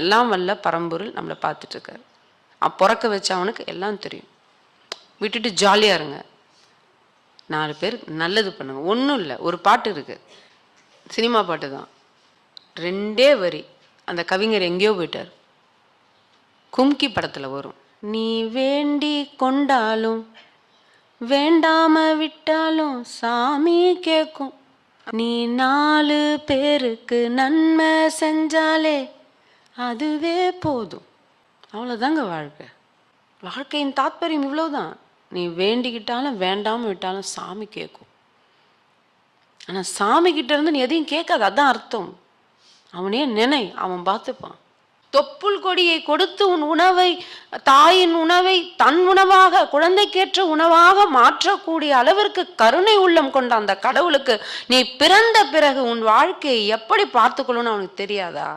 எல்லாம் வல்ல பரம்பொருள் நம்மளை பார்த்துட்ருக்காரு. அவன் பிறக்க வச்சவனுக்கு எல்லாம் தெரியும். விட்டுட்டு ஜாலியாக இருங்க. நாலு பேர் நல்லது பண்ணுங்க. ஒன்றும் இல்லை. ஒரு பாட்டு இருக்கு. சினிமா பாட்டு தான். ரெண்டே வரி. அந்த கவிஞர் எங்கேயோ போயிட்டார். கும்கி படத்தில் வரும். நீ வேண்டி கொண்டாலும் வேண்டாம விட்டாலும் சாமி கேட்கும் நீ நாலு பேருக்கு நன்மை செஞ்சாலே அதுவே போதும். அவ்வளோதாங்க வாழ்க்கை. வாழ்க்கையின் தாத்பரியம் இவ்வளோதான் நீ வேண்டிக்கிட்டாலும் வேண்டாம விட்டாலும் சாமி கேட்கும் ஆனால் சாமி கிட்ட இருந்து நீ எதையும் கேட்காத. அதான் அர்த்தம். அவனே நினை. அவன் பார்த்துப்பான். தொப்புள் கொடியை கொடுத்து உன் உணவை தாயின் உணவை தன் உணவாக குழந்தைக்கேற்ற உணவாக மாற்றக்கூடிய அளவிற்கு கருணை உள்ளம் கொண்ட அந்த கடவுளுக்கு நீ பிறந்த பிறகு உன் வாழ்க்கையை எப்படி பார்த்துக்கொள்ளணும்னு அவனுக்கு தெரியாதா?